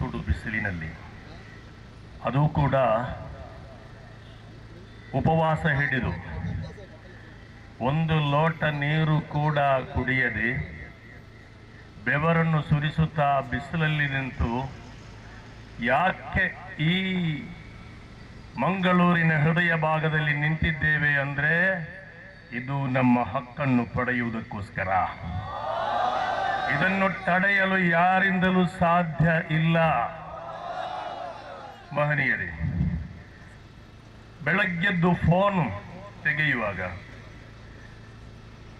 ಸುಡು ಬಿಸಿಲಿನಲ್ಲಿ. ಅದು ಕೂಡ ಉಪವಾಸ ಹಿಡಿದು. ಒಂದು ಲೋಟ ನೀರು ಕೂಡ ಕುಡಿಯದೆ ಬೆವರನ್ನು ಸುರಿಸುತ್ತಾ ಬಿಸಿಲಲ್ಲಿ ನಿಂತು ಯಾಕೆ ಈ ಮಂಗಳೂರಿನ ಹೃದಯ ಭಾಗದಲ್ಲಿ ನಿಂತಿದ್ದೇವೆ ಅಂದ್ರೆ ಇದು ನಮ್ಮ ಹಕ್ಕನ್ನು ಪಡೆಯುವುದಕ್ಕೋಸ್ಕರ. ಇದನ್ನು ತಡೆಯಲು ಯಾರಿಂದಲೂ ಸಾಧ್ಯ ಇಲ್ಲ. ಮಹನೀಯರೇ, ಬೆಳಗ್ಗೆದ್ದು ಫೋನ್ ತೆಗೆಯುವಾಗ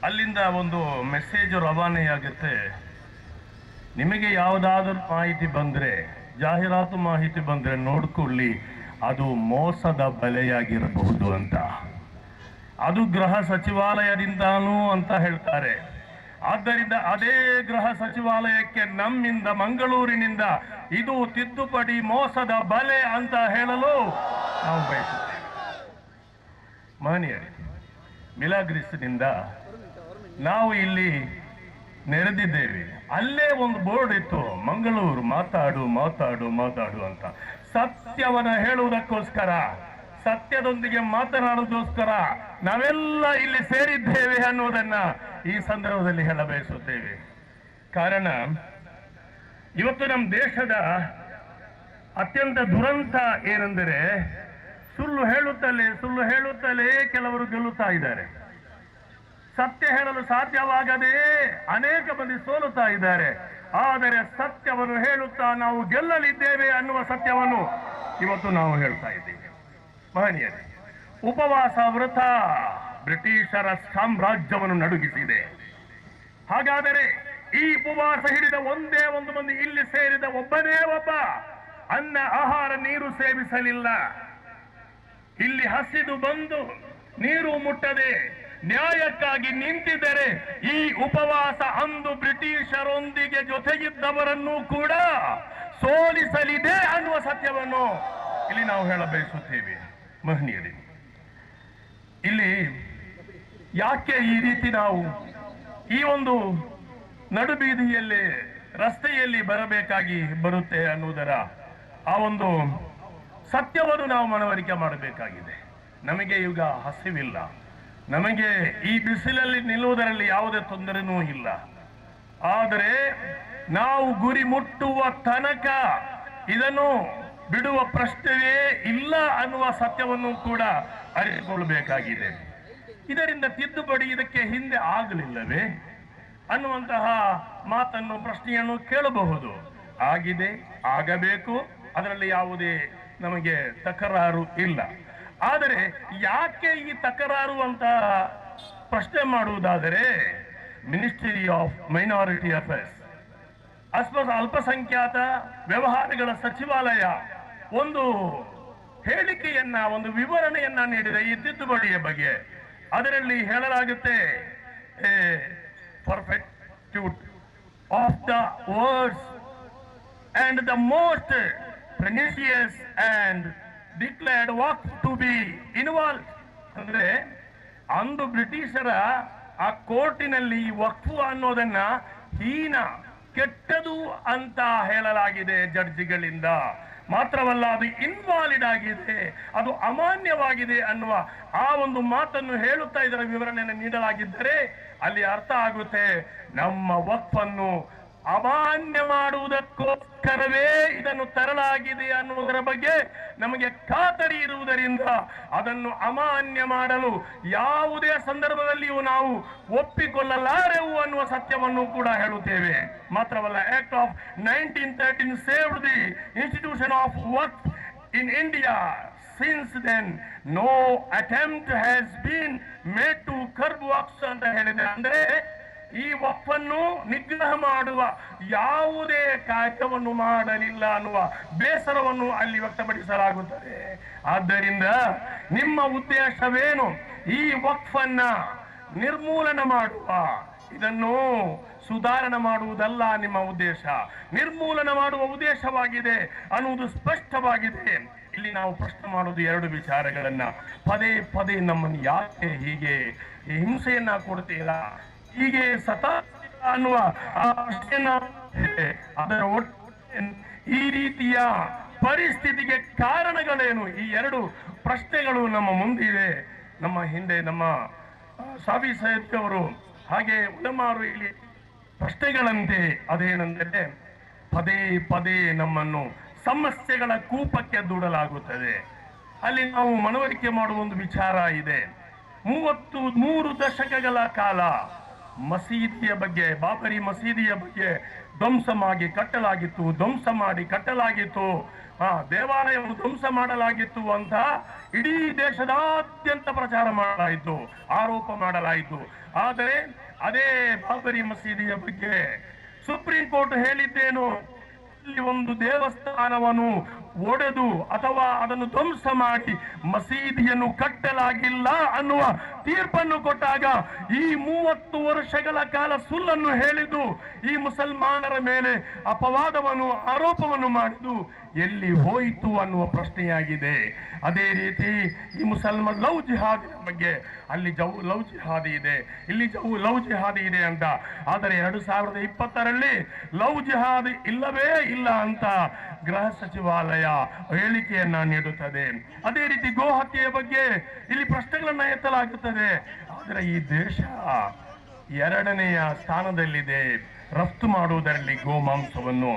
ಅಲ್ಲಿಂದ ಒಂದು ಮೆಸೇಜ್ ರವಾನೆಯಾಗುತ್ತೆ. ನಿಮಗೆ ಯಾವುದಾದ್ರೂ ಮಾಹಿತಿ ಬಂದರೆ, ಜಾಹೀರಾತು ಮಾಹಿತಿ ಬಂದರೆ ನೋಡ್ಕೊಳ್ಳಿ. ಅದು ಮೋಸದ ಬಲೆಯಾಗಿರಬಹುದು ಅಂತ. ಅದು ಗೃಹ ಸಚಿವಾಲಯದಿಂದಾನೂ ಅಂತ ಹೇಳ್ತಾರೆ. ಆದ್ದರಿಂದ ಅದೇ ಗೃಹ ಸಚಿವಾಲಯಕ್ಕೆ ನಮ್ಮಿಂದ, ಮಂಗಳೂರಿನಿಂದ ಇದು ತಿದ್ದುಪಡಿ ಮೋಸದ ಬಲೆ ಅಂತ ಹೇಳಲು ನಾವು ಬಯಸುತ್ತೇವೆ. ಮಹನೀಯರೇ, ಮಿಲಾಗ್ರಿಸ್ನಿಂದ ನಾವು ಇಲ್ಲಿ ನೆರೆದಿದ್ದೇವೆ. ಅಲ್ಲೇ ಒಂದು ಬೋರ್ಡ್ ಇತ್ತು, ಮಂಗಳೂರು ಮಾತಾಡು ಮಾತಾಡು ಮಾತಾಡು ಅಂತ. ಸತ್ಯವನ್ನ ಹೇಳುವುದಕ್ಕೋಸ್ಕರ ಸತ್ಯದೊಂದಿಗೆ ಮಾತನಾಡುವುದಕ್ಕೋಸ್ಕರ ನಾವೆಲ್ಲ ಇಲ್ಲಿ ಸೇರಿದ್ದೇವೆ ಅನ್ನುವುದನ್ನ ಈ ಸಂದರ್ಭದಲ್ಲಿ ಹೇಳ ಬಯಸುತ್ತೇವೆ ಕಾರಣ, ಇವತ್ತು ನಮ್ಮ ದೇಶದ ಅತ್ಯಂತ ದುರಂತ ಏನೆಂದರೆ ಸುಳ್ಳು ಹೇಳುತ್ತಲೇ ಸುಳ್ಳು ಹೇಳುತ್ತಲೇ ಕೆಲವರು ಗೆಲ್ಲುತ್ತಾ ಇದ್ದಾರೆ. ಸತ್ಯ ಹೇಳಲು ಸಾಧ್ಯವಾಗದೇ ಅನೇಕ ಮಂದಿ ಸೋಲುತ್ತಾ ಇದ್ದಾರೆ. ಆದರೆ ಸತ್ಯವನ್ನು ಹೇಳುತ್ತಾ ನಾವು ಗೆಲ್ಲಲಿದ್ದೇವೆ ಅನ್ನುವ ಸತ್ಯವನ್ನು ಇವತ್ತು ನಾವು ಹೇಳ್ತಾ ಇದ್ದೇವೆ. ಮಹನೀಯರೇ ಉಪವಾಸ ವ್ರತ ಬ್ರಿಟಿಷರ ಸಾಮ್ರಾಜ್ಯವನ್ನು ನಡುಗಿಸಿದೆ. ಹಾಗಾದರೆ ಈ ಉಪವಾಸ ಹಿಡಿದ ಒಂದೇ ಒಂದು ಮಂದಿ ಇಲ್ಲಿ ಸೇರಿದ ಒಬ್ಬನೇ ಒಬ್ಬ ಅನ್ನ, ಆಹಾರ, ನೀರು ಸೇವಿಸಲಿಲ್ಲ. ಇಲ್ಲಿ ಹಸಿದು ಬಂದು ನೀರು ಮುಟ್ಟದೆ ನ್ಯಾಯಕ್ಕಾಗಿ ನಿಂತಿದ್ದರೆ ಈ ಉಪವಾಸ ಅಂದು ಬ್ರಿಟಿಷರೊಂದಿಗೆ ಜೊತೆಗಿದ್ದವರನ್ನು ಕೂಡ ಸೋಲಿಸಲಿದೆ ಅನ್ನುವ ಸತ್ಯವನ್ನು ಇಲ್ಲಿ ನಾವು ಹೇಳ ಬಯಸುತ್ತೇವೆ ಇಲ್ಲಿ ಯಾಕೆ ಈ ರೀತಿ ನಾವು ಈ ಒಂದು ನಡುಬೀದಿಯಲ್ಲಿ ರಸ್ತೆಯಲ್ಲಿ ಬರಬೇಕಾಗಿ ಬರುತ್ತೆ ಅನ್ನುವುದರ ಆ ಒಂದು ಸತ್ಯವನ್ನು ನಾವು ಮನವರಿಕೆ ಮಾಡಬೇಕಾಗಿದೆ. ನಮಗೆ ಈಗ ಹಸಿವಿಲ್ಲ. ನಮಗೆ ಈ ಬಿಸಿಲಲ್ಲಿ ನಿಲ್ಲುವುದರಲ್ಲಿ ಯಾವುದೇ ತೊಂದರೆನೂ ಇಲ್ಲ. ಆದರೆ ನಾವು ಗುರಿ ಮುಟ್ಟುವ ತನಕ ಇದನ್ನು ಬಿಡುವ ಪ್ರಶ್ನೆಯೇ ಇಲ್ಲ ಅನ್ನುವ ಸತ್ಯವನ್ನು ಕೂಡ ಅರಿತುಕೊಳ್ಳಬೇಕಾಗಿದೆ. ಇದರಿಂದ ತಿದ್ದುಪಡಿ ಇದಕ್ಕೆ ಹಿಂದೆ ಆಗಲಿಲ್ಲವೇ? ಅನ್ನುವಂತಹ ಮಾತನ್ನು, ಪ್ರಶ್ನೆಯನ್ನು ಕೇಳಬಹುದು. ಆಗಿದೆ, ಆಗಬೇಕು. ಅದರಲ್ಲಿ ಯಾವುದೇ ನಮಗೆ ತಕರಾರು ಇಲ್ಲ. ಆದರೆ ಯಾಕೆ ಈ ತಕರಾರು ಅಂತ ಪ್ರಶ್ನೆ ಮಾಡುವುದಾದರೆ ಮಿನಿಸ್ಟ್ರಿ ಆಫ್ ಮೈನಾರಿಟಿ ಅಫೇರ್ಸ್ ಅಸ್ಪ ಅಲ್ಪಸಂಖ್ಯಾತ ವ್ಯವಹಾರಗಳ ಸಚಿವಾಲಯ ಒಂದು ಹೇಳಿಕೆಯನ್ನ, ಒಂದು ವಿವರಣೆಯನ್ನ ನೀಡಿದೆ ಈ ತಿದ್ದುಪಡಿಯ ಬಗ್ಗೆ. ಅದರಲ್ಲಿ ಹೇಳಲಾಗುತ್ತೆ ಪರ್ಫೆಕ್ಟ್ಯೂಟ್ of the words and the most pernicious and declared walk to be involve ಅಂದ್ರೆ, ಅಂದು ಬ್ರಿಟಿಷರ ಆ ಕೋರ್ಟಿನಲ್ಲಿ ಈ ವಕ್ಫು ಅನ್ನೋದನ್ನ ಹೀನ, ಕೆಟ್ಟದು ಅಂತ ಹೇಳಲಾಗಿದೆ ಜಡ್ಜಿಗಳಿಂದ. ಮಾತ್ರವಲ್ಲ, ಅದು ಇನ್ವಾಲಿಡ್ ಆಗಿದೆ, ಅದು ಅಮಾನ್ಯವಾಗಿದೆ ಅನ್ನುವ ಆ ಒಂದು ಮಾತನ್ನು ಹೇಳುತ್ತಾ ಇದರ ವಿವರಣೆಯನ್ನು ನೀಡಲಾಗಿದ್ದರೆ ಅಲ್ಲಿ ಅರ್ಥ ಆಗುತ್ತೆ, ನಮ್ಮ ವಕ್ಫನ್ನು ಅಮಾನ್ಯ ಮಾಡುವುದಕ್ಕೋಸ್ಕರವೇ ಇದನ್ನು ತರಲಾಗಿದೆ ಅನ್ನುವುದರ ಬಗ್ಗೆ ನಮಗೆ ಖಾತರಿ ಇರುವುದರಿಂದ ಅದನ್ನು ಅಮಾನ್ಯ ಮಾಡಲು ಯಾವುದೇ ಸಂದರ್ಭದಲ್ಲಿಯೂ ನಾವು ಒಪ್ಪಿಕೊಳ್ಳಲಾರೆವು ಅನ್ನುವ ಸತ್ಯವನ್ನು ಕೂಡ ಹೇಳುತ್ತೇವೆ. ಮಾತ್ರವಲ್ಲ act of nineteen thirteen saved the institution of work in India since then no attempt has been made to curb works ಅಂತ ಹೇಳಿದೆ. ಅಂದ್ರೆ ಈ ಒಪ್ಪನ್ನು ನಿಗ್ರಹ ಮಾಡುವ ಯಾವುದೇ ಕಾರ್ಯವನ್ನು ಮಾಡಲಿಲ್ಲ ಅನ್ನುವ ಬೇಸರವನ್ನು ಅಲ್ಲಿ ವ್ಯಕ್ತಪಡಿಸಲಾಗುತ್ತದೆ. ಆದ್ದರಿಂದ ನಿಮ್ಮ ಉದ್ದೇಶವೇನು? ಈ ವಕ್ಫನ್ನ ನಿರ್ಮೂಲನ ಮಾಡುವ. ಇದನ್ನು ಸುಧಾರಣೆ ಮಾಡುವುದಲ್ಲ ನಿಮ್ಮ ಉದ್ದೇಶ. ನಿರ್ಮೂಲನ ಮಾಡುವ ಉದ್ದೇಶವಾಗಿದೆ ಅನ್ನುವುದು ಸ್ಪಷ್ಟವಾಗಿದೆ. ಇಲ್ಲಿ ನಾವು ಪ್ರಶ್ನೆ ಮಾಡುವುದು ಎರಡು ವಿಚಾರಗಳನ್ನ. ಪದೇ ಪದೇ ನಮ್ಮನ್ನು ಯಾಕೆ ಹೀಗೆ ಹಿಂಸೆಯನ್ನ ಕೊಡ್ತೀರಾ? ಹೀಗೆ ಸತಾ ಅನ್ನುವ ಅದರ ಒಟ್ಟು ಈ ರೀತಿಯ ಪರಿಸ್ಥಿತಿಗೆ ಕಾರಣಗಳೇನು? ಈ ಎರಡು ಪ್ರಶ್ನೆಗಳು ನಮ್ಮ ಮುಂದಿವೆ. ನಮ್ಮ ಹಿಂದೆ ನಮ್ಮ ಸಾವಿ ಸಾಹಿತ್ಯ ಹಾಗೆ ಉಲಮಾರು ಇಲ್ಲಿ ಪ್ರಶ್ನೆಗಳಂತೆ ಅದೇನೆಂದರೆ, ಪದೇ ಪದೇ ನಮ್ಮನ್ನು ಸಮಸ್ಯೆಗಳ ಕೂಪಕ್ಕೆ ದೂಡಲಾಗುತ್ತದೆ. ಅಲ್ಲಿ ನಾವು ಮನವರಿಕೆ ಮಾಡುವ ಒಂದು ವಿಚಾರ ಇದೆ. ಮೂವತ್ತು, ಮೂರು ದಶಕಗಳ ಕಾಲ ಮಸೀದಿಯ ಬಗ್ಗೆ, ಬಾಬರಿ ಮಸೀದಿಯ ಬಗ್ಗೆ ಧ್ವಂಸ ಮಾಡಿ ಕಟ್ಟಲಾಗಿತ್ತು ಧ್ವಂಸ ಮಾಡಿ ಕಟ್ಟಲಾಗಿತ್ತು. ಆ, ದೇವಾಲಯವನ್ನು ಧ್ವಂಸ ಮಾಡಲಾಗಿತ್ತು ಅಂತ ಇಡೀ ದೇಶದಾದ್ಯಂತ ಪ್ರಚಾರ ಮಾಡಲಾಯಿತು, ಆರೋಪ ಮಾಡಲಾಯಿತು. ಆದರೆ ಅದೇ ಬಾಬರಿ ಮಸೀದಿಯ ಬಗ್ಗೆ ಸುಪ್ರೀಂ ಕೋರ್ಟ್ ಹೇಳಿದ್ದೇನು? ಒಂದು ದೇವಸ್ಥಾನವನ್ನು ಒಡೆದು ಅಥವಾ ಅದನ್ನು ಧ್ವಂಸ ಮಾಡಿ ಮಸೀದಿಯನ್ನು ಕಟ್ಟಲಾಗಿಲ್ಲ ಅನ್ನುವ ತೀರ್ಪನ್ನು ಕೊಟ್ಟಾಗ ಈ ಮೂವತ್ತು ವರ್ಷಗಳ ಕಾಲ ಸುಳ್ಳನ್ನು ಹೇಳಿದ್ದು ಈ ಮುಸಲ್ಮಾನರ ಮೇಲೆ ಅಪವಾದವನ್ನು, ಆರೋಪವನ್ನು ಮಾಡಿದ್ದು ಎಲ್ಲಿ ಹೋಯಿತು ಅನ್ನುವ ಪ್ರಶ್ನೆಯಾಗಿದೆ. ಅದೇ ರೀತಿ ಈ ಮುಸಲ್ಮಾನ್ ಲವ್ ಜಿಹಾದಿನ ಬಗ್ಗೆ ಅಲ್ಲಿ ಜವ್ ಲವ್ ಜಿಹಾದಿ ಇದೆ. ಇಲ್ಲಿ ಜವ್ ಲವ್ ಜಿಹಾದಿ ಇದೆ ಅಂತ. ಆದರೆ ಎರಡು ಸಾವಿರದ ಇಪ್ಪತ್ತರಲ್ಲಿ ಲವ್ ಜಿಹಾದಿ ಇಲ್ಲವೇ ಇಲ್ಲ ಅಂತ ಗೃಹ ಸಚಿವಾಲಯ ಹೇಳಿಕೆಯನ್ನ ನೀಡುತ್ತದೆ. ಅದೇ ರೀತಿ ಗೋ ಹತ್ಯೆಯ ಬಗ್ಗೆ ಇಲ್ಲಿ ಪ್ರಶ್ನೆಗಳನ್ನ ಎತ್ತಲಾಗುತ್ತದೆ. ಆದರೆ ಈ ದೇಶ ಎರಡನೆಯ ಸ್ಥಾನದಲ್ಲಿದೆ. ರಫ್ತು ಮಾಡುವುದರಲ್ಲಿ ಗೋಮಾಂಸವನ್ನು.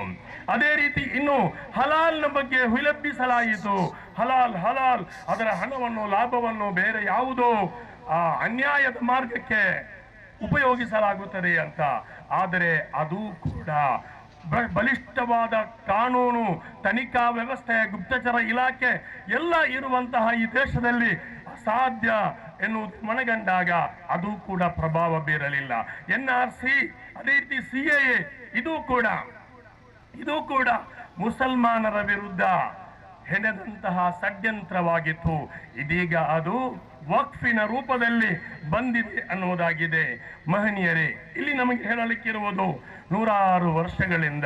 ಅದೇ ರೀತಿ ಇನ್ನು ಹಲಾಲ್ನ ಬಗ್ಗೆ ವಿಲಂಬಿಸಲಾಯಿತು ಹಲಾಲ್ ಹಲಾಲ್ ಅದರ ಹಣವನ್ನು ಲಾಭವನ್ನು ಬೇರೆ ಯಾವುದೋ ಆ, ಅನ್ಯಾಯದ ಮಾರ್ಗಕ್ಕೆ ಉಪಯೋಗಿಸಲಾಗುತ್ತದೆ ಅಂತ. ಆದರೆ ಅದು ಕೂಡ ಬಲಿಷ್ಠವಾದ ಕಾನೂನು, ತನಿಖಾ ವ್ಯವಸ್ಥೆ, ಗುಪ್ತಚರ ಇಲಾಖೆ ಎಲ್ಲ ಇರುವಂತಹ ಈ ದೇಶದಲ್ಲಿ ಅಸಾಧ್ಯ ಎನ್ನುವುದು ಮನಗಂಡಾಗ ಅದು ಕೂಡ ಪ್ರಭಾವ ಬೀರಲಿಲ್ಲ. ಎನ್ ಆರ್ ಸಿ, ಅದೇ ರೀತಿ ಸಿ ಎ, ಇದು ಕೂಡ ಇದು ಕೂಡ ಮುಸಲ್ಮಾನರ ವಿರುದ್ಧ ಹೆಣೆದಂತಹ ಷಡ್ಯಂತ್ರವಾಗಿತ್ತು. ಇದೀಗ ಅದು ವಕ್ಫಿನ ರೂಪದಲ್ಲಿ ಬಂದಿದೆ ಅನ್ನುವುದಾಗಿದೆ. ಮಹನೀಯರೇ, ಇಲ್ಲಿ ನಮಗೆ ಹೇಳಲಿಕ್ಕಿರುವುದು ನೂರಾರು ವರ್ಷಗಳಿಂದ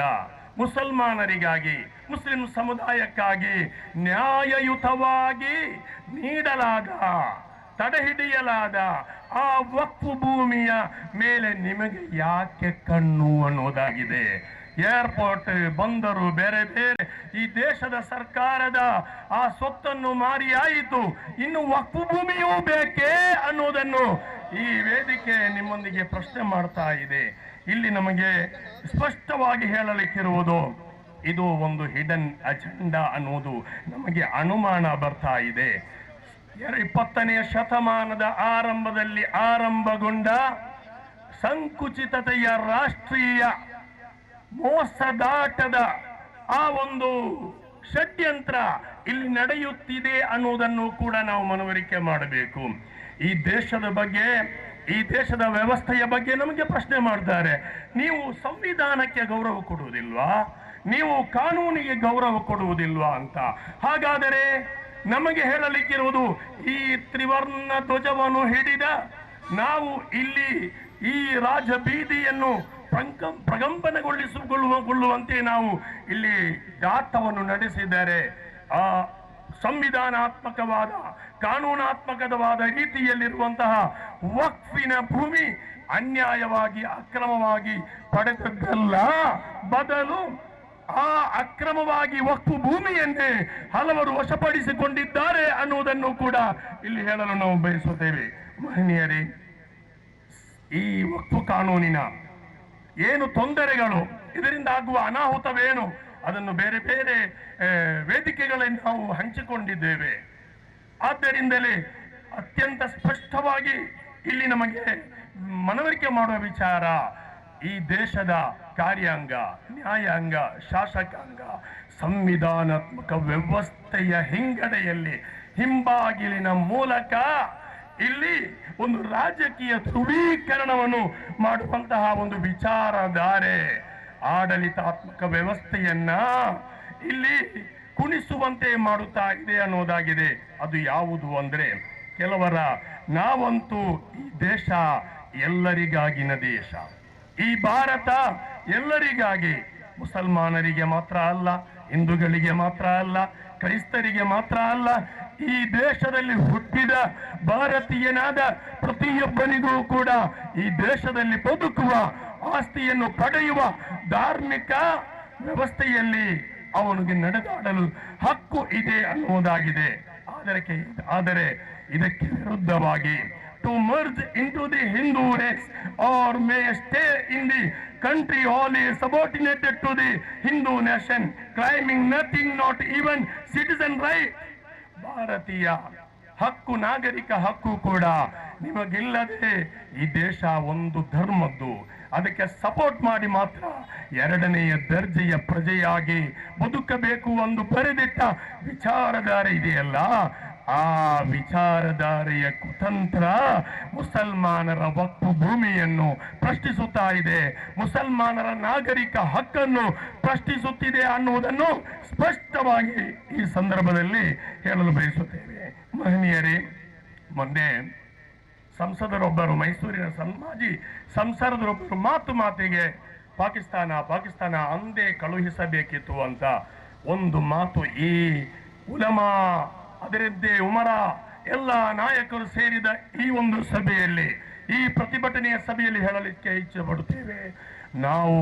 ಮುಸಲ್ಮಾನರಿಗಾಗಿ, ಮುಸ್ಲಿಂ ಸಮುದಾಯಕ್ಕಾಗಿ ನ್ಯಾಯಯುತವಾಗಿ ನೀಡಲಾದ, ತಡೆಹಿಡಿಯಲಾದ ಆ ವಕ್ಫು ಭೂಮಿಯ ಮೇಲೆ ನಿಮಗೆ ಯಾಕೆ ಕಣ್ಣು ಅನ್ನೋದಾಗಿದೆ ಏರ್ಪೋರ್ಟ್ ಬಂದರು ಬೇರೆ ಬೇರೆ. ಈ ದೇಶದ ಸರ್ಕಾರದ ಆ ಸ್ವತ್ತನ್ನು ಮಾರಿ ಆಯಿತು. ಇನ್ನು ವಕ್ಫು ಭೂಮಿಯೂ ಬೇಕೇ ಅನ್ನೋದನ್ನು ಈ ವೇದಿಕೆ ನಿಮ್ಮೊಂದಿಗೆ ಪ್ರಶ್ನೆ ಮಾಡ್ತಾ ಇದೆ. ಇಲ್ಲಿ ನಮಗೆ ಸ್ಪಷ್ಟವಾಗಿ ಹೇಳಲಿಕ್ಕಿರುವುದು, ಇದು ಒಂದು ಹಿಡನ್ ಅಜೆಂಡಾ ಅನ್ನುವುದು ನಮಗೆ ಅನುಮಾನ ಬರ್ತಾ ಇದೆ. ಇಪ್ಪತ್ತನೆಯ ಶತಮಾನದ ಆರಂಭದಲ್ಲಿ ಆರಂಭಗೊಂಡ ಸಂಕುಚಿತತೆಯ ರಾಷ್ಟ್ರೀಯ ಮೋಸದಾಟದ ಆ ಒಂದು ಷಡ್ಯಂತ್ರ ಇಲ್ಲಿ ನಡೆಯುತ್ತಿದೆ ಅನ್ನುವುದನ್ನು ಕೂಡ ನಾವು ಮನವರಿಕೆ ಮಾಡಬೇಕು. ಈ ದೇಶದ ಬಗ್ಗೆ, ಈ ದೇಶದ ವ್ಯವಸ್ಥೆಯ ಬಗ್ಗೆ ನಮಗೆ ಪ್ರಶ್ನೆ ಮಾಡ್ತಾರೆ. ನೀವು ಸಂವಿಧಾನಕ್ಕೆ ಗೌರವ ಕೊಡುವುದಿಲ್ವಾ? ನೀವು ಕಾನೂನಿಗೆ ಗೌರವ ಕೊಡುವುದಿಲ್ವಾ ಅಂತ. ಹಾಗಾದರೆ ನಮಗೆ ಹೇಳಲಿಕ್ಕಿರುವುದು, ಈ ತ್ರಿವರ್ಣ ಧ್ವಜವನ್ನು ಹಿಡಿದ ನಾವು ಇಲ್ಲಿ ಈ ರಾಜ ಬೀದಿಯನ್ನು ಪ್ರಕಂ ಪ್ರಕಂಪನಗೊಳಿಸಿಕೊಳ್ಳುವಂತೆ ನಾವು ಇಲ್ಲಿ ಜಾಥವನ್ನು ನಡೆಸಿದ್ದಾರೆ ಆ ಸಂವಿಧಾನಾತ್ಮಕವಾದ, ಕಾನೂನಾತ್ಮಕವಾದ ರೀತಿಯಲ್ಲಿರುವಂತಹ ವಕ್ಫಿನ ಭೂಮಿ ಅನ್ಯಾಯವಾಗಿ, ಅಕ್ರಮವಾಗಿ ಪಡೆದದ್ದಲ್ಲ. ಬದಲು ಆ ಅಕ್ರಮವಾಗಿ ವಕ್ಫು ಭೂಮಿಯನ್ನೇ ಹಲವರು ವಶಪಡಿಸಿಕೊಂಡಿದ್ದಾರೆ ಅನ್ನುವುದನ್ನು ಕೂಡ ಇಲ್ಲಿ ಹೇಳಲು ನಾವು ಬಯಸುತ್ತೇವೆ. ಮಹನೀಯರೇ, ಈ ವಕ್ಫು ಕಾನೂನಿನ ಏನು ತೊಂದರೆಗಳು, ಇದರಿಂದ ಆಗುವ ಅನಾಹುತವೇನು, ಅದನ್ನು ಬೇರೆ ಬೇರೆ ವೇದಿಕೆಗಳಲ್ಲಿ ನಾವು ಹಂಚಿಕೊಂಡಿದ್ದೇವೆ. ಆದ್ದರಿಂದಲೇ ಅತ್ಯಂತ ಸ್ಪಷ್ಟವಾಗಿ ಇಲ್ಲಿ ನಮಗೆ ಮನವರಿಕೆ ಮಾಡುವ ವಿಚಾರ, ಈ ದೇಶದ ಕಾರ್ಯಾಂಗ, ನ್ಯಾಯಾಂಗ, ಶಾಸಕಾಂಗ, ಸಂವಿಧಾನಾತ್ಮಕ ವ್ಯವಸ್ಥೆಯ ಹಿಂಗಡೆಯಲ್ಲಿ ಹಿಂಬಾಗಿಲಿನ ಮೂಲಕ ಇಲ್ಲಿ ಒಂದು ರಾಜಕೀಯ ಧ್ರುವೀಕರಣವನ್ನು ಮಾಡುವಂತಹ ಒಂದು ವಿಚಾರಧಾರೆ, ಆಡಳಿತಾತ್ಮಕ ವ್ಯವಸ್ಥೆಯನ್ನ ಇಲ್ಲಿ ಕುಣಿಸುವಂತೆ ಮಾಡುತ್ತಾ ಇದೆ ಅನ್ನೋದಾಗಿದೆ. ಅದು ಯಾವುದು ಅಂದ್ರೆ, ಕೆಲವರ ನಾವಂತೂ ಈ ದೇಶ ಎಲ್ಲರಿಗಾಗಿನ ದೇಶ. ಈ ಭಾರತ ಎಲ್ಲರಿಗಾಗಿ ಮುಸಲ್ಮಾನರಿಗೆ ಮಾತ್ರ ಅಲ್ಲ, ಹಿಂದೂಗಳಿಗೆ ಮಾತ್ರ ಅಲ್ಲ, ಕ್ರೈಸ್ತರಿಗೆ ಮಾತ್ರ ಅಲ್ಲ ಈ ದೇಶದಲ್ಲಿ ಹುಟ್ಟಿದ ಭಾರತೀಯನಾದ ಪ್ರತಿಯೊಬ್ಬನಿಗೂ ಕೂಡ ಈ ದೇಶದಲ್ಲಿ ಬದುಕುವ, ಆಸ್ತಿಯನ್ನು ಪಡೆಯುವ ಧಾರ್ಮಿಕ ವ್ಯವಸ್ಥೆಯಲ್ಲಿ ಅವನಿಗೆ ನಡೆದಾಡಲು ಹಕ್ಕು ಇದೆ ಅನ್ನುವುದಾಗಿದೆ ಆದರೆ ಆದರೆ ಇದಕ್ಕೆ ವಿರುದ್ಧವಾಗಿ to merge into the Hindu race or may stay in the country all ಈ subordinated to the Hindu nation claiming nothing not even citizen right. ಭಾರತೀಯ ಹಕ್ಕು, ನಾಗರಿಕ ಹಕ್ಕು ಕೂಡ ನಿಮಗಿಲ್ಲದೆ ಈ ದೇಶ ಒಂದು ಧರ್ಮದ್ದು. ಅದಕ್ಕೆ ಸಪೋರ್ಟ್ ಮಾಡಿ ಮಾತ್ರ ಎರಡನೆಯ ದರ್ಜೆಯ ಪ್ರಜೆಯಾಗಿ ಬದುಕಬೇಕು ಒಂದು ಬರೆದಿಟ್ಟ ವಿಚಾರಧಾರೆ ಇದೆಯಲ್ಲ? ಆ ವಿಚಾರಧಾರೆಯ ಕುತಂತ್ರ ಮುಸಲ್ಮಾನರ ವಕ್ಫು ಭೂಮಿಯನ್ನು ಪ್ರಶ್ನಿಸುತ್ತಾ ಇದೆ. ಮುಸಲ್ಮಾನರ ನಾಗರಿಕ ಹಕ್ಕನ್ನು ಪ್ರಶ್ನಿಸುತ್ತಿದೆ ಅನ್ನುವುದನ್ನು ಸ್ಪಷ್ಟವಾಗಿ ಈ ಸಂದರ್ಭದಲ್ಲಿ ಹೇಳಲು ಬಯಸುತ್ತೇವೆ. ಮಹನೀಯರೇ, ಮೊನ್ನೆ ಸಂಸದರೊಬ್ಬರು, ಮೈಸೂರಿನ ಸಂ- ಮಾಜಿ ಸಂಸದರೊಬ್ಬರು ಮಾತು ಮಾತಿಗೆ ಪಾಕಿಸ್ತಾನ ಪಾಕಿಸ್ತಾನ ಅಂದೇ ಕಳುಹಿಸಬೇಕಿತ್ತು ಅಂತ ಒಂದು ಮಾತು ಈ ಉಲಮಾ ಅದರದ್ದೇ ಉಮರ, ಎಲ್ಲ ನಾಯಕರು ಸೇರಿದ ಈ ಒಂದು ಸಭೆಯಲ್ಲಿ, ಈ ಪ್ರತಿಭಟನೆಯ ಸಭೆಯಲ್ಲಿ ಹೇಳಲಿಕ್ಕೆ ಇಚ್ಛೆ ಪಡುತ್ತೇವೆ ನಾವು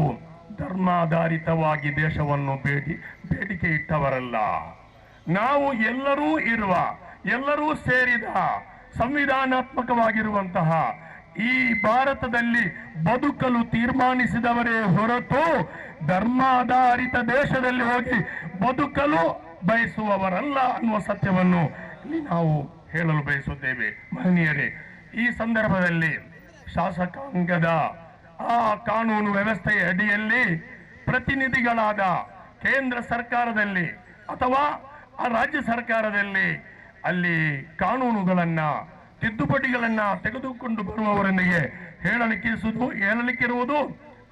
ಧರ್ಮಾಧಾರಿತವಾಗಿ ದೇಶವನ್ನು ಬೇಡಿ, ಬೇಡಿಕೆ ಇಟ್ಟವರಲ್ಲ. ನಾವು ಎಲ್ಲರೂ ಇರುವ, ಎಲ್ಲರೂ ಸೇರಿದ, ಸಂವಿಧಾನಾತ್ಮಕವಾಗಿರುವಂತಹ ಈ ಭಾರತದಲ್ಲಿ ಬದುಕಲು ತೀರ್ಮಾನಿಸಿದವರೇ ಹೊರತು ಧರ್ಮಾಧಾರಿತ ದೇಶದಲ್ಲಿ ಹೋಗಿ ಬದುಕಲು ಬಯಸುವವರಲ್ಲ ಅನ್ನುವ ಸತ್ಯವನ್ನು ಇಲ್ಲಿ ನಾವು ಹೇಳಲು ಬಯಸುತ್ತೇವೆ. ಮಹನೀಯರೇ, ಈ ಸಂದರ್ಭದಲ್ಲಿ ಶಾಸಕಾಂಗದ ಆ ಕಾನೂನು ವ್ಯವಸ್ಥೆಯ ಅಡಿಯಲ್ಲಿ ಪ್ರತಿನಿಧಿಗಳಾದ ಕೇಂದ್ರ ಸರ್ಕಾರದಲ್ಲಿ ಅಥವಾ ಆ ರಾಜ್ಯ ಸರ್ಕಾರದಲ್ಲಿ ಅಲ್ಲಿ ಕಾನೂನುಗಳನ್ನ, ತಿದ್ದುಪಡಿಗಳನ್ನ ತೆಗೆದುಕೊಂಡು ಬರುವವರೊಂದಿಗೆ ಹೇಳಲಿಕ್ಕಿಸುವುದು ಹೇಳಲಿಕ್ಕಿರುವುದು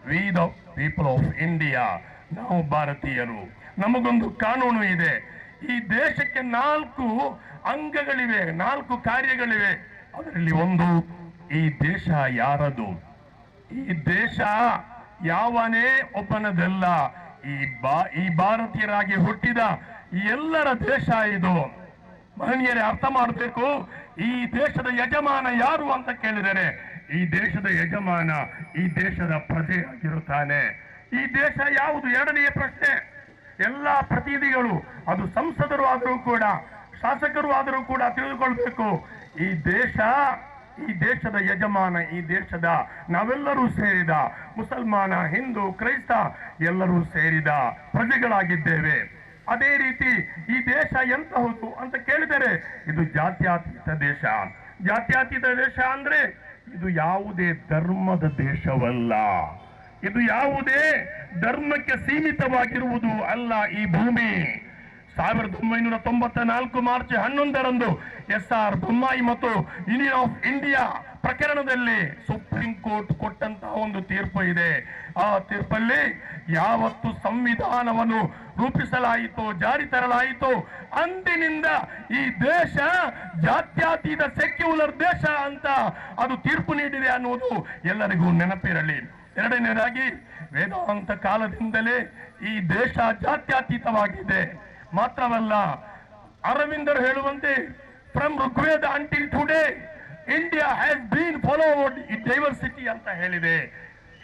we the people of India ನಾವು ಭಾರತೀಯರು. ನಮಗೊಂದು ಕಾನೂನು ಇದೆ. ಈ ದೇಶಕ್ಕೆ ನಾಲ್ಕು ಅಂಗಗಳಿವೆ, ನಾಲ್ಕು ಕಾರ್ಯಗಳಿವೆ. ಅದರಲ್ಲಿ ಒಂದು, ಈ ದೇಶ ಯಾರದು? ಈ ದೇಶ ಯಾವನೇ ಒಬ್ಬನದಲ್ಲ ಈ ಬಾ, ಈ ಭಾರತೀಯರಾಗಿ ಹುಟ್ಟಿದ ಎಲ್ಲರ ದೇಶ ಇದು. ಮಹನೀಯರೇ, ಅರ್ಥ ಮಾಡಬೇಕು? ಈ ದೇಶದ ಯಜಮಾನ ಯಾರು ಅಂತ ಕೇಳಿದರೆ, ಈ ದೇಶದ ಯಜಮಾನ ಈ ದೇಶದ ಪ್ರಜೆಯಾಗಿರುತ್ತಾನೆ. ಈ ದೇಶ ಯಾವುದು? ಎರಡನೆಯ ಪ್ರಶ್ನೆ. ಎಲ್ಲ ಪ್ರತಿನಿಧಿಗಳು, ಅದು ಸಂಸದರು ಆದರೂ ಕೂಡ, ಶಾಸಕರು ಆದರೂ ಕೂಡ ತಿಳಿದುಕೊಳ್ಬೇಕು. ಈ ದೇಶ, ಈ ದೇಶದ ಯಜಮಾನ, ಈ ದೇಶದ ನಾವೆಲ್ಲರೂ ಸೇರಿದ ಮುಸಲ್ಮಾನ, ಹಿಂದೂ, ಕ್ರೈಸ್ತ ಎಲ್ಲರೂ ಸೇರಿದ ಪ್ರಜೆಗಳಾಗಿದ್ದೇವೆ. ಅದೇ ರೀತಿ ಈ ದೇಶ ಎಂತಹುದು ಅಂತ ಕೇಳಿದರೆ ಇದು ಜಾತ್ಯಾತೀತ ದೇಶ. ಜಾತ್ಯಾತೀತ ದೇಶ ಅಂದ್ರೆ ಇದು ಯಾವುದೇ ಧರ್ಮದ ದೇಶವಲ್ಲ. ಇದು ಯಾವುದೇ ಧರ್ಮಕ್ಕೆ ಸೀಮಿತವಾಗಿರುವುದು ಅಲ್ಲ ಈ ಭೂಮಿ. ಸಾವಿರದ ಒಂಬೈನೂರ ತೊಂಬತ್ತ ನಾಲ್ಕು ಮಾರ್ಚ್ ಹನ್ನೊಂದರಂದು ಎಸ್ ಆರ್ ಬೊಮ್ಮಾಯಿ ಮತ್ತು ಯೂನಿಯನ್ ಆಫ್ ಇಂಡಿಯಾ ಪ್ರಕರಣದಲ್ಲಿ ಸುಪ್ರೀಂ ಕೋರ್ಟ್ ಕೊಟ್ಟಂತಹ ಒಂದು ತೀರ್ಪು ಇದೆ. ಆ ತೀರ್ಪಲ್ಲಿ ಯಾವತ್ತು ಸಂವಿಧಾನವನ್ನು ರೂಪಿಸಲಾಯಿತು, ಜಾರಿ ತರಲಾಯಿತು, ಅಂದಿನಿಂದ ಈ ದೇಶ ಜಾತ್ಯತೀತ ಸೆಕ್ಯುಲರ್ ದೇಶ ಅಂತ ಅದು ತೀರ್ಪು ನೀಡಿದೆ ಅನ್ನುವುದು ಎಲ್ಲರಿಗೂ ನೆನಪಿರಲಿ. ಎರಡನೇದಾಗಿ ವೇದಾಂತ ಕಾಲದಿಂದಲೇ ಈ ದೇಶ ಜಾತ್ಯತೀತವಾಗಿದೆ. ಮಾತ್ರವಲ್ಲ, ಅರವಿಂದರು ಹೇಳುವಂತೆ from Rigveda until today India has been followed ಈ ಡೈವರ್ಸಿಟಿ ಅಂತ ಹೇಳಿದೆ,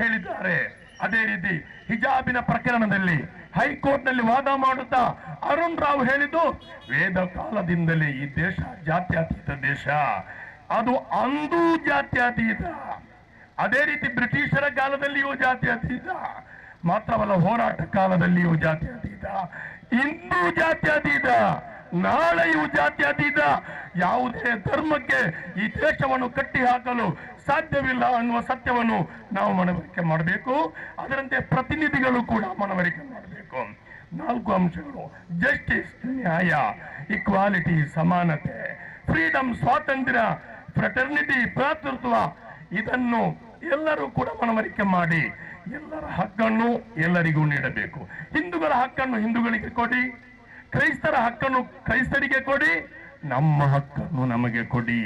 ಹೇಳಿದ್ದಾರೆ. ಅದೇ ರೀತಿ, ಹಿಜಾಬಿನ ಪ್ರಕರಣದಲ್ಲಿ ಹೈಕೋರ್ಟ್ನಲ್ಲಿ ವಾದ ಮಾಡುತ್ತಾ ಅರುಣ್ ರಾವ್ ಹೇಳಿದ್ದು, ವೇದ ಕಾಲದಿಂದಲೇ ಈ ದೇಶ ಜಾತ್ಯತೀತ ದೇಶ. ಅದು ಅಂದೂ ಜಾತ್ಯತೀತ. ಅದೇ ರೀತಿ ಬ್ರಿಟಿಷರ ಕಾಲದಲ್ಲಿಯೂ ಜಾತಿ ಅತೀತ, ಮಾತ್ರವಲ್ಲ ಹೋರಾಟ ಕಾಲದಲ್ಲಿಯೂ ಜಾತಿ ಅತೀತ. ಇಂದು ಜಾತ್ಯತೀತ ನಾಳೆಯೂ ಜಾತಿ ಅತೀತ. ಯಾವುದೇ ಧರ್ಮಕ್ಕೆ ಈ ದೇಶವನ್ನು ಕಟ್ಟಿ ಹಾಕಲು ಸಾಧ್ಯವಿಲ್ಲ ಅನ್ನುವ ಸತ್ಯವನ್ನು ನಾವು ಮನವರಿಕೆ ಮಾಡಬೇಕು. ಅದರಂತೆ ಪ್ರತಿನಿಧಿಗಳು ಕೂಡ ಮನವರಿಕೆ ಮಾಡಬೇಕು. ನಾಲ್ಕು ಅಂಶಗಳು. ಜಸ್ಟಿಸ್, ನ್ಯಾಯ, ಇಕ್ವಾಲಿಟಿ, ಸಮಾನತೆ ಫ್ರೀಡಮ್ ಸ್ವಾತಂತ್ರ್ಯ, ಫ್ರೆಟರ್ನಿಟಿ ಭ್ರಾತೃತ್ವ ಇದನ್ನು ಎಲ್ಲರೂ ಕೂಡ ಮನವರಿಕೆ ಮಾಡಿ ಎಲ್ಲರ ಹಕ್ಕನ್ನು ಎಲ್ಲರಿಗೂ ನೀಡಬೇಕು. ಹಿಂದೂಗಳ ಹಕ್ಕನ್ನು ಹಿಂದೂಗಳಿಗೆ ಕೊಡಿ, ಕ್ರೈಸ್ತರ ಹಕ್ಕನ್ನು ಕ್ರೈಸ್ತರಿಗೆ ಕೊಡಿ, ನಮ್ಮ ಹಕ್ಕನ್ನು ನಮಗೆ ಕೊಡಿ.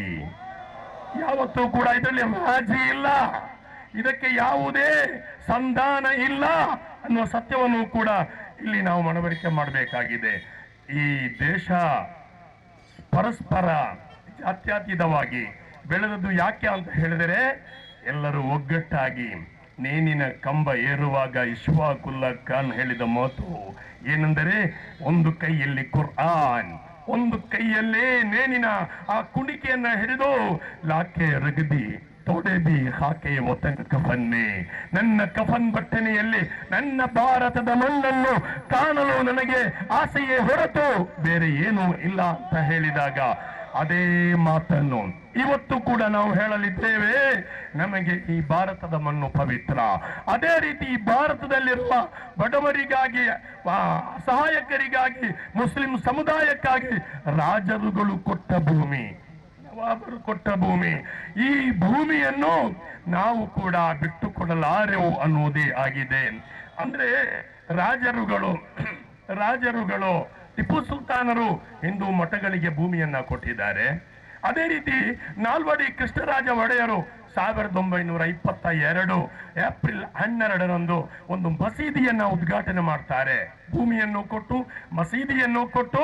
ಯಾವತ್ತೂ ಕೂಡ ಇದರಲ್ಲಿ ರಾಜಿ ಇಲ್ಲ. ಇದಕ್ಕೆ ಯಾವುದೇ ಸಂಧಾನ ಇಲ್ಲ ಅನ್ನುವ ಸತ್ಯವನ್ನು ಕೂಡ ಇಲ್ಲಿ ನಾವು ಮನವರಿಕೆ ಮಾಡಬೇಕಾಗಿದೆ. ಈ ದೇಶ ಪರಸ್ಪರ ಜಾತ್ಯತೀತವಾಗಿ ಬೆಳೆದದ್ದು ಯಾಕೆ ಅಂತ ಹೇಳಿದರೆ ಎಲ್ಲರೂ ಒಗ್ಗಟ್ಟಾಗಿ, ನೇನಿನ ಕಂಬ ಏರುವಾಗ ಇಶ್ವಾಕುಲ್ಲಾ ಖಾನ್ ಹೇಳಿದ ಮಾತು ಏನೆಂದರೆ, ಒಂದು ಕೈಯಲ್ಲಿ ಕುರ್ಆನ್, ಒಂದು ಕೈಯಲ್ಲೇ ನೇನಿನ ಆ ಕುಣಿಕೆಯನ್ನ ಹಿಡಿದು ಲಾಕೆ ರಗದಿ ತೊಡೆದಿ ಹಾಕೆ ಒತ್ತನ ಕಫನ್ನೇ. ನನ್ನ ಕಫನ್ ಬಟ್ಟನೆಯಲ್ಲಿ ನನ್ನ ಭಾರತದ ಮಣ್ಣನ್ನು ಕಾಣಲು ನನಗೆ ಆಸೆಯೇ ಹೊರತು ಬೇರೆ ಏನೂ ಇಲ್ಲ ಅಂತ ಹೇಳಿದಾಗ ಅದೇ ಮಾತನ್ನು ಇವತ್ತು ಕೂಡ ನಾವು ಹೇಳಲಿದ್ದೇವೆ, ನಮಗೆ ಈ ಭಾರತದ ಮಣ್ಣು ಪವಿತ್ರ. ಅದೇ ರೀತಿ ಈ ಭಾರತದಲ್ಲಿರುವ ಬಡವರಿಗಾಗಿ ಸಹಾಯಕರಿಗಾಗಿ ಮುಸ್ಲಿಂ ಸಮುದಾಯಕ್ಕಾಗಿ ರಾಜರುಗಳು ಕೊಟ್ಟ ಭೂಮಿ. ನವಾಬರು ಕೊಟ್ಟ ಭೂಮಿ. ಈ ಭೂಮಿಯನ್ನು ನಾವು ಕೂಡ ಬಿಟ್ಟು ಕೊಡಲಾರೆವು ಅನ್ನುವುದೇ ಆಗಿದೆ. ಅಂದ್ರೆ ರಾಜರುಗಳು ರಾಜರುಗಳು ಟಿಪ್ಪು ಸುಲ್ತಾನರು ಹಿಂದೂ ಮಠಗಳಿಗೆ ಭೂಮಿಯನ್ನ ಕೊಟ್ಟಿದ್ದಾರೆ. ಅದೇ ರೀತಿ ನಾಲ್ವಡಿ ಕೃಷ್ಣರಾಜ ಒಡೆಯರು ಸಾವಿರದ ಒಂಬೈನೂರ ಇಪ್ಪತ್ತ ಎರಡು ಏಪ್ರಿಲ್ ಹನ್ನೆರಡರಂದು ಒಂದು ಮಸೀದಿಯನ್ನ ಉದ್ಘಾಟನೆ ಮಾಡ್ತಾರೆ. ಭೂಮಿಯನ್ನು ಕೊಟ್ಟು, ಮಸೀದಿಯನ್ನು ಕೊಟ್ಟು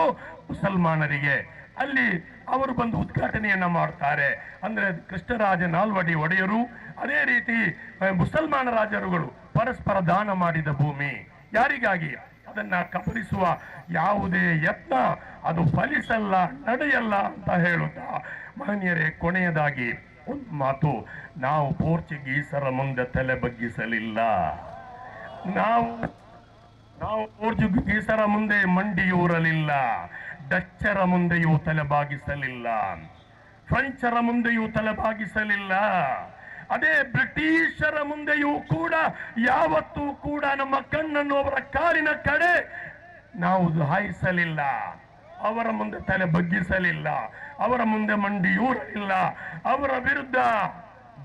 ಮುಸಲ್ಮಾನರಿಗೆ. ಅಲ್ಲಿ ಅವರು ಬಂದು ಉದ್ಘಾಟನೆಯನ್ನ ಮಾಡ್ತಾರೆ. ಅಂದ್ರೆ ಕೃಷ್ಣರಾಜ ನಾಲ್ವಡಿ ಒಡೆಯರು, ಅದೇ ರೀತಿ, ಮುಸಲ್ಮಾನ ರಾಜರುಗಳು ಪರಸ್ಪರ ದಾನ ಮಾಡಿದ ಭೂಮಿ. ಯಾರಿಗಾಗಿ? ಅದನ್ನ ಕಬಳಿಸುವ ಯಾವುದೇ ಯತ್ನ ಅದು ಫಲಿಸಲ್ಲ, ನಡೆಯಲ್ಲ ಅಂತ ಹೇಳುತ್ತಾ. ಮಹನೀಯರೇ, ಕೊನೆಯದಾಗಿ ಒಂದು ಮಾತು. ನಾವು ಪೋರ್ಚುಗೀಸರ ಮುಂದೆ ತಲೆ ಬಗ್ಗಿಸಲಿಲ್ಲ. ನಾವು ನಾವು ಪೋರ್ಚುಗೀಸರ ಮುಂದೆ ಮಂಡಿಯೂರಲಿಲ್ಲ ಡಚ್ಚರ ಮುಂದೆಯೂ ತಲೆ ಬಾಗಿಸಲಿಲ್ಲ. ಫ್ರೆಂಚರ ಮುಂದೆಯೂ ತಲೆಬಾಗಿಸಲಿಲ್ಲ ಅದೇ ಬ್ರಿಟಿಷರ ಮುಂದೆಯೂ ಕೂಡ, ಯಾವತ್ತೂ ಕೂಡ ನಮ್ಮ ಕಣ್ಣನ್ನು ಅವರ ಕಾಲಿನ ಕಡೆ ನಾವು ಹಾಯಿಸಲಿಲ್ಲ ಅವರ ಮುಂದೆ ತಲೆ ಬಗ್ಗಿಸಲಿಲ್ಲ. ಅವರ ಮುಂದೆ ಮಂಡಿಯೂರಲಿಲ್ಲ ಅವರ ವಿರುದ್ಧ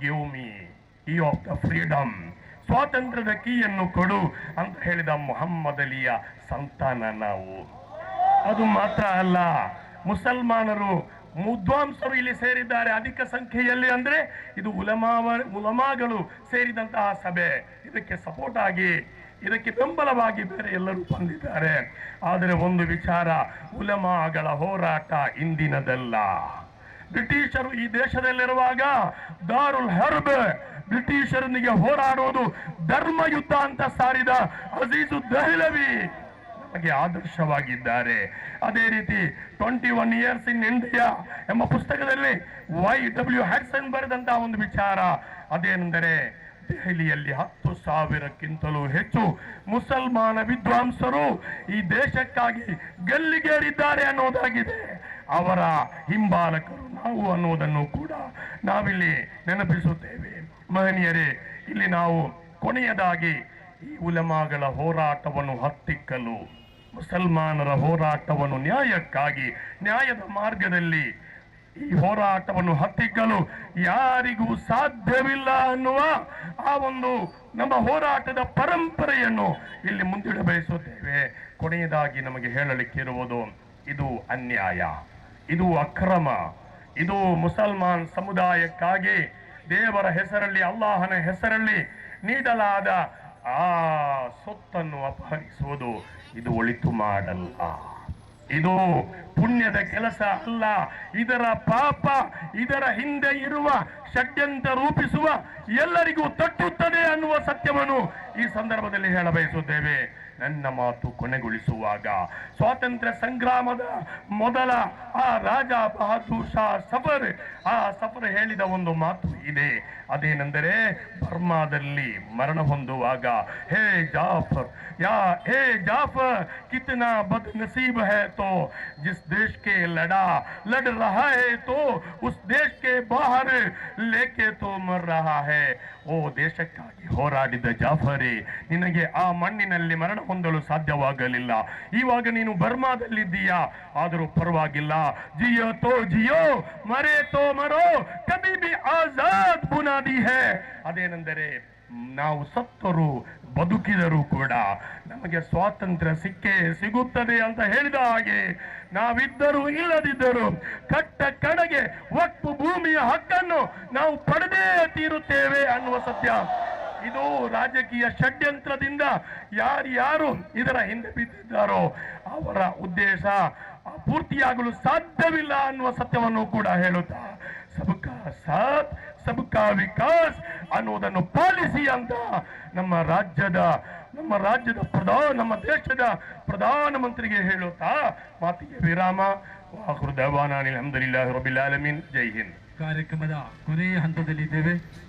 ಗಿವ್ ಮೀ ಈ ಆಫ್ ದ ಫ್ರೀಡಮ್ ಸ್ವಾತಂತ್ರ್ಯದ ಕೀಯನ್ನು ಕೊಡು ಅಂತ ಹೇಳಿದ ಮೊಹಮ್ಮದ್ ಅಲಿಯ ಸಂತಾನ ನಾವು. ಅದು ಮಾತ್ರ ಅಲ್ಲ, ಮುಸಲ್ಮಾನರು ಮುದ್ವಾಂಸರು ಇಲ್ಲಿ ಸೇರಿದ್ದಾರೆ. ಅಧಿಕ ಸಂಖ್ಯೆಯಲ್ಲಿ ಅಂದ್ರೆ ಇದು ಉಲಮಾವ, ಉಲಮಾಗಳು ಸೇರಿದಂತಹ ಸಭೆ. ಇದಕ್ಕೆ ಸಪೋರ್ಟ್ ಆಗಿ, ಇದಕ್ಕೆ ಬೆಂಬಲವಾಗಿ ಬೇರೆ ಎಲ್ಲರೂ ಬಂದಿದ್ದಾರೆ. ಆದರೆ ಒಂದು ವಿಚಾರ, ಉಲಮಾಗಳ ಹೋರಾಟ ಇಂದಿನದಲ್ಲ. ಬ್ರಿಟಿಷರು ಈ ದೇಶದಲ್ಲಿರುವಾಗ ದಾರುಲ್ ಹರ್ಬ್ ಬ್ರಿಟಿಷರೊಂದಿಗೆ ಹೋರಾಡುವುದು ಧರ್ಮ ಯುದ್ಧ ಅಂತ ಸಾರಿದ ಅಜೀಜು ದಹ್ಲವಿ ನಮಗೆ ಆದರ್ಶವಾಗಿದ್ದಾರೆ. ಅದೇ ರೀತಿ twenty one years in India ಎಂಬ ಪುಸ್ತಕದಲ್ಲಿ ವೈ ಡಬ್ಲ್ಯೂ ಹ್ಯಾಡ್ಸನ್ ಬರೆದಂತಹ ಒಂದು ವಿಚಾರ. ಅದೇನೆಂದರೆ, ದೆಹಲಿಯಲ್ಲಿ ಹತ್ತು ಸಾವಿರಕ್ಕಿಂತಲೂ ಹೆಚ್ಚು ಮುಸಲ್ಮಾನ ವಿದ್ವಾಂಸರು ಈ ದೇಶಕ್ಕಾಗಿ ಗಲ್ಲಿಗೇರಿದ್ದಾರೆ ಅನ್ನೋದಾಗಿದೆ. ಅವರ ಹಿಂಬಾಲಕರು ನಾವು ಅನ್ನೋದನ್ನು ಕೂಡ ನಾವಿಲ್ಲಿ ನೆನಪಿಸುತ್ತೇವೆ. ಮಹನೀಯರೇ, ಇಲ್ಲಿ ನಾವು ಕೊನೆಯದಾಗಿ ಈ ಉಲಮಾಗಳ ಹೋರಾಟವನ್ನು ಹತ್ತಿಕ್ಕಲು ಮುಸಲ್ಮಾನರ ಹೋರಾಟವನ್ನು ನ್ಯಾಯಕ್ಕಾಗಿ, ನ್ಯಾಯದ ಮಾರ್ಗದಲ್ಲಿ ಈ ಹೋರಾಟವನ್ನು ಹತ್ತಿಕ್ಕಲು ಯಾರಿಗೂ ಸಾಧ್ಯವಿಲ್ಲ ಅನ್ನುವ ಆ ಒಂದು ನಮ್ಮ ಹೋರಾಟದ ಪರಂಪರೆಯನ್ನು ಇಲ್ಲಿ ಮುಂದಿಡ ಬಯಸುತ್ತೇವೆ. ಕೊನೆಯದಾಗಿ ನಮಗೆ ಹೇಳಲಿಕ್ಕಿರುವುದು, ಇದು ಅನ್ಯಾಯ, ಇದು ಅಕ್ರಮ, ಇದು ಮುಸಲ್ಮಾನ್ ಸಮುದಾಯಕ್ಕಾಗಿ ದೇವರ ಹೆಸರಲ್ಲಿ, ಅಲ್ಲಾಹನ ಹೆಸರಲ್ಲಿ ನೀಡಲಾದ ಆ ಸೊತ್ತನ್ನು ಅಪಹರಿಸುವುದು ಇದು ಒಳಿತು ಮಾಡಲ್ಲ. ಇದು ಪುಣ್ಯದ ಕೆಲಸ ಅಲ್ಲ. ಇದರ ಪಾಪ, ಇದರ ಹಿಂದೆ ಇರುವ ಷಡ್ಯಂತ ರೂಪಿಸುವ ಎಲ್ಲರಿಗೂ ತಟ್ಟುತ್ತದೆ ಅನ್ನುವ ಸತ್ಯವನ್ನು ಈ ಸಂದರ್ಭದಲ್ಲಿ ಹೇಳ ಬಯಸುತ್ತೇವೆ. ನನ್ನ ಮಾತು ಕೊನೆಗೊಳಿಸುವಾಗ ಸ್ವಾತಂತ್ರ್ಯ ಸಂಗ್ರಾಮದ ಮೊದಲ ಆ ರಾಜ ಬಹದ್ದೂರ್ ಶಾ ಸಫರ್, ಆ ಸಫರ್ ಹೇಳಿದ ಒಂದು ಮಾತು ಇದೆ. ಅದೇನೆಂದರೆ ಬರ್ಮಾದಲ್ಲಿ ಮರಣ ಹೊಂದುವಾಗ ಹೇ ಜಾಫರ್ ಯಾ ಹೇ ಜಾಫರ್ ಕಿತನಾ ಬದ್ ನಸೀಬ್ है तो जिस देश के लड़ा लड़ रहा है तो उस देश के बाहर लेके तो मर रहा है ಓ ದೇಶಕ್ಕಾಗಿ ಹೋರಾಡಿದ ಜಾಫರೇ ನಿನಗೆ ಆ ಮಣ್ಣಿನಲ್ಲಿ ಮರಣ ಹೊಂದಲು ಸಾಧ್ಯವಾಗಲಿಲ್ಲ ಇವಾಗ ನೀನು ಬರ್ಮಾದಲ್ಲಿದ್ದೀಯಾ ಆದರೂ ಪರವಾಗಿಲ್ಲ ಜಿಯೋ ತೋ ಜಿಯೋ ಮರೆ ತೋ ಮರೋ ಕಬಿ ಬಿ ಆಜಾದ್ ಬುನಾದಿ ಹೇ. ಅದೇನೆಂದರೆ, ನಾವು ಸತ್ತರು ಬದುಕಿದರೂ ಕೂಡ ನಮಗೆ ಸ್ವಾತಂತ್ರ್ಯ ಸಿಕ್ಕೇ ಸಿಗುತ್ತದೆ ಅಂತ ಹೇಳಿದ ಹಾಗೆ ನಾವಿದ್ದರೂ ಇಲ್ಲದಿದ್ದರೂ ಕಟ್ಟ ಕಡೆಗೆ ಒಟ್ಟು ಭೂಮಿಯ ಹಕ್ಕನ್ನು ನಾವು ಪಡೆದೇ ತೀರುತ್ತೇವೆ ಅನ್ನುವ ಸತ್ಯ. ಇದು ರಾಜಕೀಯ ಷಡ್ಯಂತ್ರದಿಂದ ಯಾರ್ಯಾರು ಇದರ ಹಿಂದೆ ಬಿದ್ದಿದ್ದಾರೋ ಅವರ ಉದ್ದೇಶ ಪೂರ್ತಿಯಾಗಲು ಸಾಧ್ಯವಿಲ್ಲ ಅನ್ನುವ ಸತ್ಯವನ್ನು ಕೂಡ ಹೇಳುತ್ತಾ, ಸಬ್ಕಾ ಸಾಥ್ ಸಬ್ಕಾ ವಿಕಾಸ್ ಅನ್ನುವುದನ್ನು ಪಾಲಿಸಿ ಅಂತ ನಮ್ಮ ರಾಜ್ಯದ ನಮ್ಮ ರಾಜ್ಯದ ಪ್ರಧಾನ ನಮ್ಮ ದೇಶದ ಪ್ರಧಾನಮಂತ್ರಿಗೆ ಹೇಳುತ್ತಾ ಮಾತಿಗೆ ವಿರಾಮ. ವಾಹೃದವಾನ ಅಹಮದಿಲ್ಲ ರಬಿಲ್ ಆಲಮೀನ್. ಜೈ ಹಿಂದ್. ಕಾರ್ಯಕ್ರಮದ ಕೊನೆಯ ಹಂತದಲ್ಲಿದ್ದೇವೆ.